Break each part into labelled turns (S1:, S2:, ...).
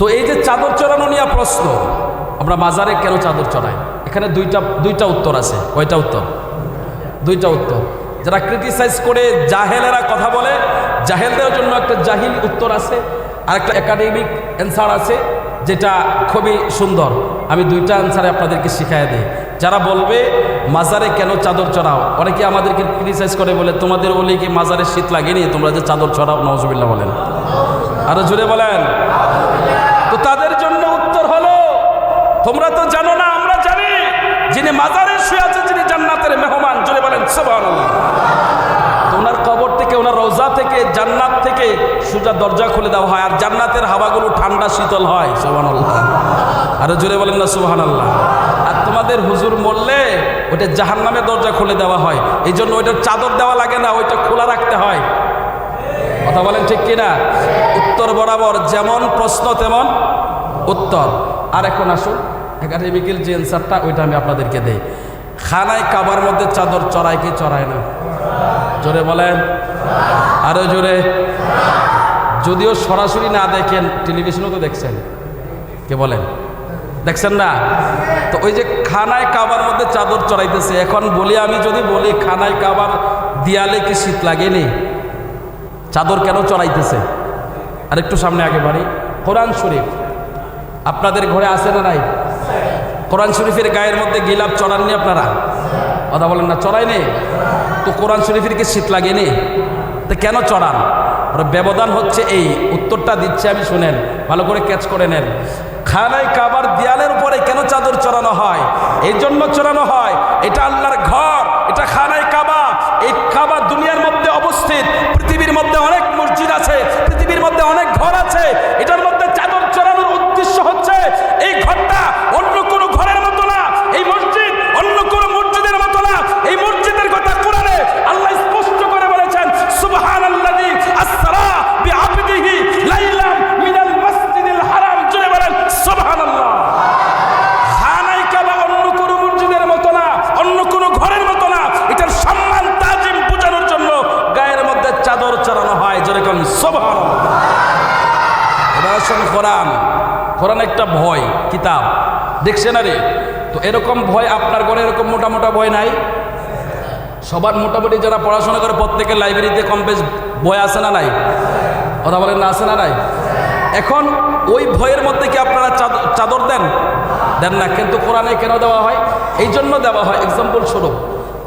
S1: তো এই যে চাদর চড়ানো নিয়ে প্রশ্ন, আমরা মাজারে কেন চাদর চড়াই? এখানে দুইটা দুইটা উত্তর আছে। কয়টা উত্তর? দুইটা উত্তর। যারা ক্রিটিসাইজ করে জাহেলেরা কথা বলে, জাহেলদের জন্য একটা জাহিল উত্তর আছে, আর একটা একাডেমিক অ্যান্সার আছে, যেটা খুবই সুন্দর। আমি দুইটা অ্যান্সারে আপনাদেরকে শিখাই দিই। যারা বলবে, মাজারে কেন চাদর চড়াও? অনেকে আমাদেরকে ক্রিটিসাইজ করে বলে, তোমাদের বলে কি মাজারে শীত লাগেনি, তোমরা যে চাদর চড়াও? নজবিল্লা বলেন। আরও জুড়ে বলেন। তো তাদের জন্য উত্তর হলো, তোমরা তো জানো না, আমরা জানি। যিনি মাজারে শুয়ে আছে, যিনি জান্নাতের মেহমান জুড়ে বলেন তো ওনার কবর থেকে, ওনার রোজা থেকে, জান্নাত থেকে সোজা দরজা খুলে দেওয়া হয়, আর জান্নাতের হাওয়াগুলো ঠান্ডা, শীতল হয়, সুবহানাল্লাহ। আরও জোরে বলেন না, সুবহানাল্লাহ। আর তোমাদের হুজুর মরলে ওইটা জাহান্নামের দরজা খুলে দেওয়া হয়। এই জন্য ওইটার চাদর দেওয়া লাগে না, ওইটা খোলা রাখতে হয়। কথা বলেন ঠিক কিনা? উত্তর বরাবর যেমন প্রশ্ন, তেমন উত্তর। আর এখন আসুন একাডেমিক্যাল যে অ্যান্সারটা ওইটা আমি আপনাদেরকে দেই। খানায় কাবার মধ্যে চাদর চড়ায় কি চড়ায় না? জোরে বলেন। আরও জোরে। যদিও সরাসরি না দেখেন টেলিভিশনও তো দেখছেন। কে বলেন? দেখছেন না? তো ওই যে খানায় কাবার মধ্যে চাদর চড়াইতেছে, এখন বলি আমি, যদি বলি খানায় কাবার দিয়ালে কি শীত লাগেনি? চাদর কেন চড়াইতেছে? আর একটু সামনে আগে বাড়ি। কোরআন শরীফ। আপনাদের ঘরে আছে না নাই? কোরআন শরীফের গায়ের মধ্যে গিলাপ চড়াননি আপনারা? কথা বলেন না চড়াইনি তো কোরআন শরীফের কি শীত লাগেনি? তো কেন চড়ান? ব্যবধান হচ্ছে এই, উত্তরটা দিচ্ছে আমি শুনেন, ভালো করে ক্যাচ করে নেন। খানায় কাবার দেয়ালের উপরে কেন চাদর চড়ানো হয়? এই জন্য চড়ানো হয়, এটা আল্লাহর ঘর, এটা খানায় কাবা। এই কাবা দুনিয়ার মধ্যে অবস্থিত আছে। পৃথিবীর মধ্যে অনেক ঘর আছে এটার মধ্যে চাদর চড়ানোর উদ্দেশ্য হচ্ছে এই ঘরটা অন্য কোনো ঘরের মতো না এই মসজিদ অন্য কোনো মসজিদের মতো না এই মসজিদের কথা কোরআনে আল্লাহ স্পষ্ট করে বলেছেন সুবহানাল্লাযী আসরা বিআবদিহি লাইলাম মিনাল মাসজিদিল হারাম জুড়ে বলেন সুবহানাল্লাহ খানায় কাবা অন্য কোনো মসজিদের মতো না অন্য কোনো ঘরের মতো না এটার সম্মান তাজিম বোঝানোর জন্য গায়ের মধ্যে চাদর চড়ানো হয় যেরকম সুবহানাল্লাহ এবার আসুন কোরআন কোরআন একটা ভয় কিতাব। ডিকশনারি তো এরকম ভয় আপনার ঘরে এরকম মোটা মোটা ভয় নাই? সবার মোটামুটি যারা পড়াশোনা করে প্রত্যেকের লাইব্রেরিতে কম বেশ বই আছে না নাই? কথা বলেন না আছে না নাই? এখন ওই ভয়ের মধ্যে কি আপনারা চাদ- চাদর দেন? দেন না, কিন্তু কোরআনে কেন দেওয়া হয়? এই জন্য দেওয়া হয়। এক্সাম্পল স্বরূপ।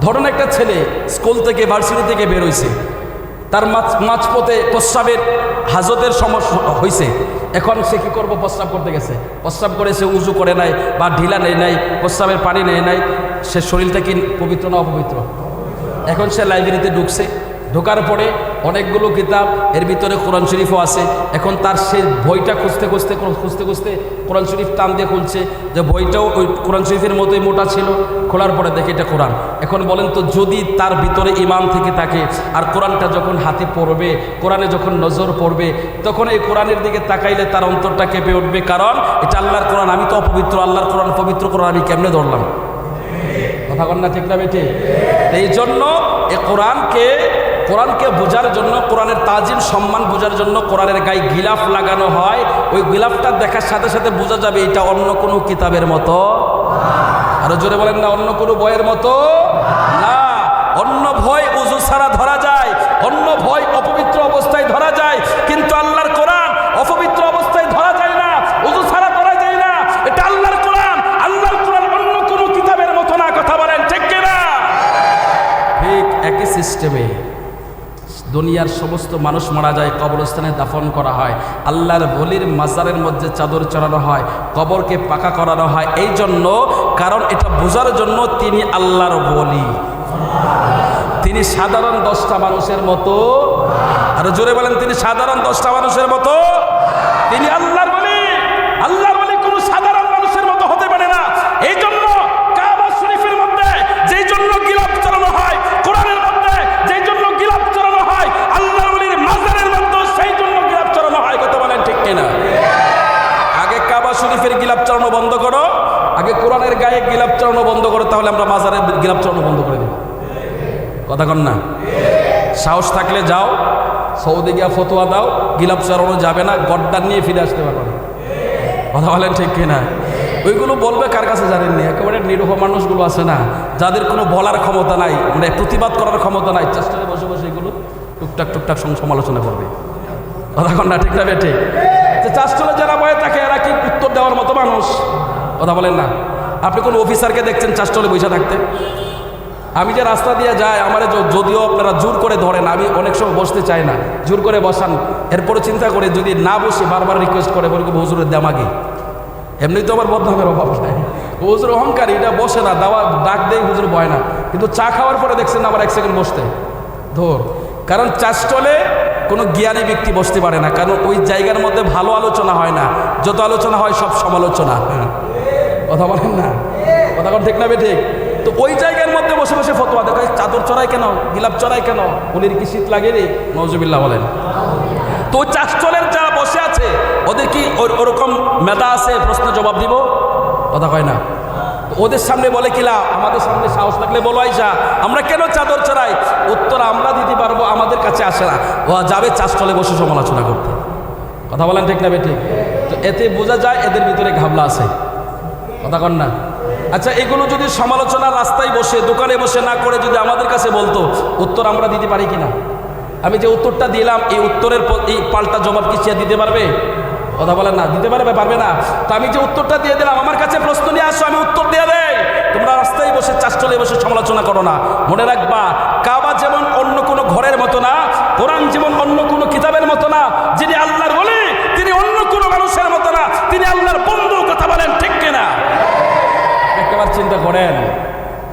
S1: ধরুন একটা ছেলে স্কুল থেকে, ভার্সিটি থেকে বের হয়েছে তার মাঝ মাঝপথে প্রস্রাবের হাজতের সমস্যা হয়েছে এখন সে কী করব? প্রস্রাব করতে গেছে। প্রস্রাব করে সে উঁচু করে নাই বা ঢিলা নেয় নাই, প্রস্রাবের পানি নেয় নাই। সে শরীরটা কি পবিত্র না অপবিত্র? এখন সে লাইব্রেরিতে ঢুকছে। ঢোকার পরে অনেকগুলো কিতাব, এর ভিতরে কোরআন শরীফও আছে। এখন তার সে বইটা খুঁজতে খুঁজতে খুঁজতে খুঁজতে কোরআন শরীফ টান দিয়ে খুলছে যে বইটাও ওই কোরআন শরীফের মতোই মোটা ছিল, খোলার পরে দেখে এটা কোরআন। এখন বলেন তো যদি তার ভিতরে ইমান থেকে থাকে আর কোরআনটা যখন হাতে পড়বে, কোরআনে যখন নজর পড়বে, তখন এই কোরআনের দিকে তাকাইলে তার অন্তরটা কেঁপে উঠবে। কারণ এটা আল্লাহর কোরআন, আমি তো অপবিত্র, আল্লাহর কোরআন, পবিত্র কোরআন আমি কেমনে ধরলাম? কথা কন না ঠিক না বেটি এই জন্য এ কোরআনকে কোরআনকে বোঝার জন্য, কোরআনের তাজিম, সম্মান বোঝার জন্য কোরআনের গায়ে গিলাফ লাগানো হয়। ওই গিলাফটা দেখার সাথে সাথে বোঝা যাবে এটা অন্য কোনো কিতাবের মতো আরও জোরে বলেন না, অন্য কোনো বইয়ের মতো না। অন্য ভয় উজু ছাড়া ধরা যায়, অন্য ভয় অপবিত্র অবস্থায় ধরা যায় কিন্তু আল্লাহর কোরআন অপবিত্র অবস্থায় ধরা যায় না উজু ছাড়া ধরা যায় না এটা আল্লাহর কোরআন আল্লাহর কোরআন অন্য কোনো কিতাবের মতো না কথা বলেন ঠিক কিনা ঠিক একই সিস্টেমে দুনিয়ার সমস্ত মানুষ মারা যায়, কবরস্থানে দাফন করা হয়। আল্লাহর বলির মাজারের মধ্যে চাদর চড়ানো হয়, কবরকে পাকা করানো হয়। এই জন্য, কারণ এটা বোঝার জন্য তিনি আল্লাহর বলি। তিনি সাধারণ দশটা মানুষের মতো। আর জোরে বলেন, তিনি সাধারণ দশটা মানুষের মতো। তিনি আল্লাহর বলি আল্লাহর বলি কোনো সাধারণ মানুষের মতো হতে পারে না এই জন্য কাবা শরীফের মধ্যে যেই জন্য গিলাপ চড়ানো হয় কোরআনের মধ্যে যেই জন্য গিলাপ চড়ানো হয় আল্লাহর বলির মাজারের মধ্যে সেই জন্য গিলাপ চড়ানো হয় কথা বলেন ঠিক কিনা আগে কাবা শরীফের গিলাপ চড়ানো বন্ধ করো। আগে কোরআনের গায়ে গিলাপ চড়ানো বন্ধ করো, তাহলে আমরা মাজারের গিলাপ চড়ানো বন্ধ করে দেব। কথা কন না? সাহস থাকলে যাও, সৌদি গিয়া ফতোয়া দাও, গিলাপ চড়ানো যাবে না, গড্ডার নিয়ে ফিরে আসতে পারবে কথা বলেন ঠিক কিনা? ওইগুলো বলবে কার কাছে জানেননি? একেবারে নিরীহ মানুষগুলো আছে না, যাদের কোনো বলার ক্ষমতা নাই মানে প্রতিবাদ করার ক্ষমতা নাই, চেষ্টায় বসে বসে এগুলো টুকটাক টুকটাক সমালোচনা করবে। কথা কন না, ঠিক না বেঠে? যে চাষচলে যারা বয়ে থাকে, এরা কি দেওয়ার মতো মানুষ। কথা বলেন না। আপনি কোন অফিসারকে দেখছেন চাষচলে বসে থাকতে? আমি যে রাস্তা দিয়ে যাই, আমার যদিও আপনারা জোর করে ধরেন, আমি অনেক সময় বসতে চাই না। জোর করে বসান। এরপরে চিন্তা করে যদি না বসে বারবার রিকোয়েস্ট করে, বলে হুজুরের দেমাগে এমনি তো আমার বদনামের অভাব নাই। হুজুর অহংকারী, এটা বসে না, দাওয়া, ডাক দেয় হুজুর বয় না। কিন্তু চা খাওয়ার পরে দেখছেন আবার এক সেকেন্ড বসতে। ধর। কারণ চা স্টলে কোনো জ্ঞানী ব্যক্তি বসতে পারে না, কারণ ওই জায়গার মধ্যে ভালো আলোচনা হয় না। যত আলোচনা হয়, সব সমালোচনা। হ্যাঁ কথা বলেন না? কথা কোন ঠিক না বে ঠিক? তো ওই জায়গার মধ্যে বসে বসে ফতোয়া দেখো চাদর চড়াই কেন? গিলাপ চড়াই কেন? উনির কি শীত লাগে রে? নজবিল্লা বলেন। তো চাষচলের যারা বসে আছে, ওদের কি ওর- ওরকম মেধা আছে? প্রশ্ন জবাব দিব? কথা কয় না। ওদের সামনে বলে কিলা আমাদের সামনে সাহস থাকলে বলো, আইসা। আমরা কেন চাদর চড়াই? উত্তর আমরা দিতে পারব, আমাদের কাছে আসে না। ও যাবে চাষচলে বসে সমালোচনা করতে। কথা বলেন ঠিক না বে ঠিক তো এতে বোঝা যায় এদের ভিতরে ঘাবলা আছে। কথা কন না? আচ্ছা এগুলো যদি সমালোচনা রাস্তায় বসে, দোকানে বসে না করে যদি আমাদের কাছে বলতো, উত্তর আমরা দিতে পারি কিনা? আমি যে উত্তরটা দিলাম, এই উত্তরের এই পাল্টা জবাব কি দিতে পারবে? কথা বলেন না, দিতে পারবে পারবে না। তো আমি যে উত্তরটা দিয়ে দিলাম, আমার কাছে প্রশ্ন নিয়ে আসো, আমি উত্তর দিয়ে দেই। তোমরা রাস্তায় বসে চাষচলে বসে সমালোচনা করো না। মনে রাখবা, কাবা যেমন অন্য কোনো ঘরের মতো না, কোরআন যেমন অন্য কোনো কিতাবের মতো না, যিনি আল্লাহর বলে তিনি অন্য কোনো মানুষের মতো না, তিনি আল্লাহর বন্ধু, কথা বলেন ঠিক কিনা? একবার চিন্তা করেন,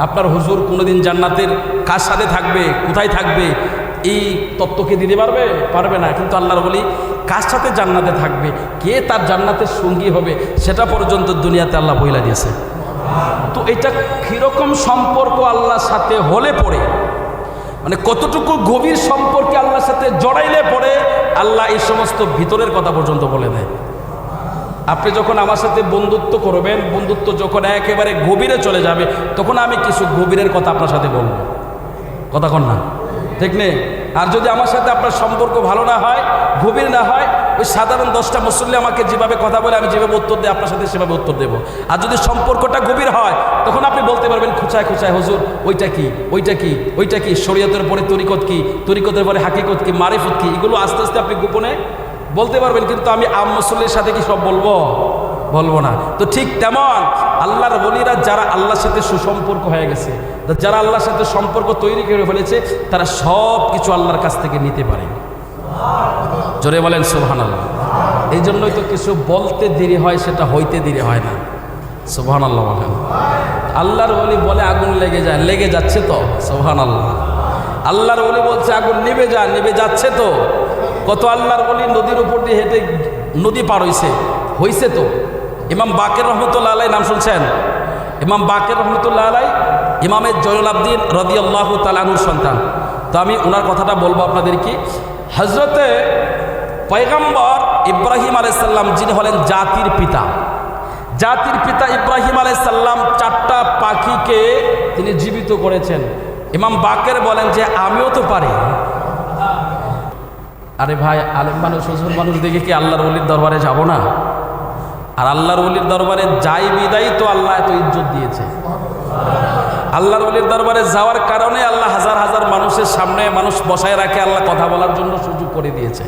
S1: আপনার হুজুর কোনোদিন জান্নাতের কার সাথে থাকবে, কোথায় থাকবে, এই তত্ত্বকে দিতে পারবে? পারবে না, কিন্তু আল্লাহর বলি কার সাথে জান্নাতে থাকবে? কে তার জান্নাতের সঙ্গী হবে? সেটা পর্যন্ত দুনিয়াতে আল্লাহ বইলা দিয়েছে। তো এটা কীরকম সম্পর্ক আল্লাহর সাথে হলে পড়ে? মানে কতটুকু গভীর সম্পর্কে আল্লাহর সাথে জড়াইলে পড়ে? আল্লাহ এই সমস্ত ভিতরের কথা পর্যন্ত বলে দেয়। আপনি যখন আমার সাথে বন্ধুত্ব করবেন, বন্ধুত্ব যখন একেবারে গভীরে চলে যাবে, তখন আমি কিছু গভীরের কথা আপনার সাথে বলব। কথা কন না। ঠিক নেই? আর যদি আমার সাথে আপনার সম্পর্ক ভালো না হয়, গভীর না হয়, ওই সাধারণ দশটা মুসল্লি আমাকে যেভাবে কথা বলে, আমি যেভাবে উত্তর দিই, আপনার সাথে সেভাবে উত্তর দেবো। আর যদি সম্পর্কটা গভীর হয়, তখন আপনি বলতে পারবেন, খুচায় খুচায়, হুজুর, ওইটা কি ওইটা কি ওইটা কি, শরীয়তের পরে তরিকত কি, তরিকতের পরে হাকিকত কি, মারিফত কি, এগুলো আস্তে আস্তে আপনি গোপনে বলতে পারবেন, কিন্তু আমি আম মুসল্লির সাথে কি সব বলব? বলব না। তো ঠিক তেমন আল্লাহর বলিরা যারা আল্লাহর সাথে সুসম্পর্ক হয়ে গেছে যারা আল্লাহর সাথে সম্পর্ক তৈরি করে ফেলেছে, তারা সব কিছু আল্লাহর কাছ থেকে নিতে পারে। জোরে বলেন সুবহান আল্লাহ এই জন্যই তো কিছু বলতে দেরি হয়, সেটা হইতে দেরি হয় না। সুবহান আল্লাহ বলেন। আল্লাহর বলি বলে আগুন লেগে যায়, লেগে যাচ্ছে তো? সুবহান আল্লাহ আল্লাহর বলি বলছে আগুন নিভে যা নিভে যাচ্ছে তো? কত আল্লাহর বলি নদীর উপর দিয়ে হেঁটে নদী পার হইছে হইছে তো? ইমাম বাকের রহমতুল্লা আলাই নাম শুনছেন? ইমাম বাকের রহমতুল্লাহ আলাই ইমামের জয়ুল আবদিন রদি আল্লাহ তালানুর সন্তান। তো আমি ওনার কথাটা বলব আপনাদের কি হজরতে পয়গম্বর ইব্রাহিম আলাইসাল্লাম যিনি হলেন জাতির পিতা। জাতির পিতা ইব্রাহিম আলাইসাল্লাম চারটা পাখিকে তিনি জীবিত করেছেন। ইমাম বাকের বলেন যে, আমিও তো পারি। আরে ভাই, আলেম মানুষ শ্বশুর মানুষ দেখে কি আল্লাহর অলির দরবারে যাব না? আর আল্লাহর অলির দরবারে যাই বিদায় তো আল্লাহ এত ইজ্জত দিয়েছে। আল্লাহর অলির দরবারে যাওয়ার কারণে আল্লাহ হাজার হাজার মানুষের সামনে মানুষ বসায় রাখে, আল্লাহ কথা বলার জন্য সুযোগ করে দিয়েছে।